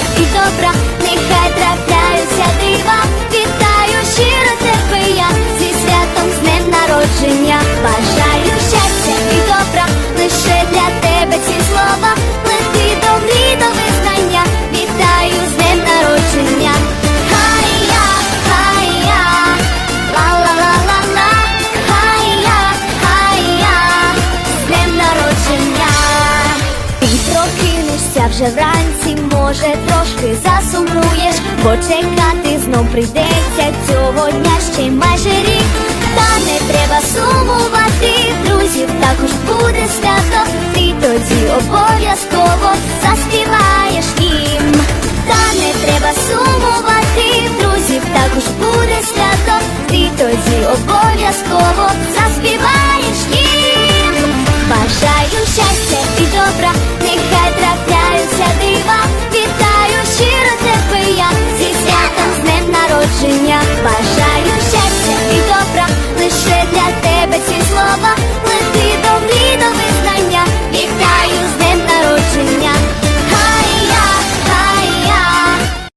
éxito прокинешся вже вранці, може, трошки засумуєш, бо чекати знов прийдеться цього дня ще й майже рік. Та не треба сумувати, друзів також буде свято, ти тоді обов'язково заспіваєш їм. Та не треба сумувати, друзів також буде свято, ти тоді обов'язково.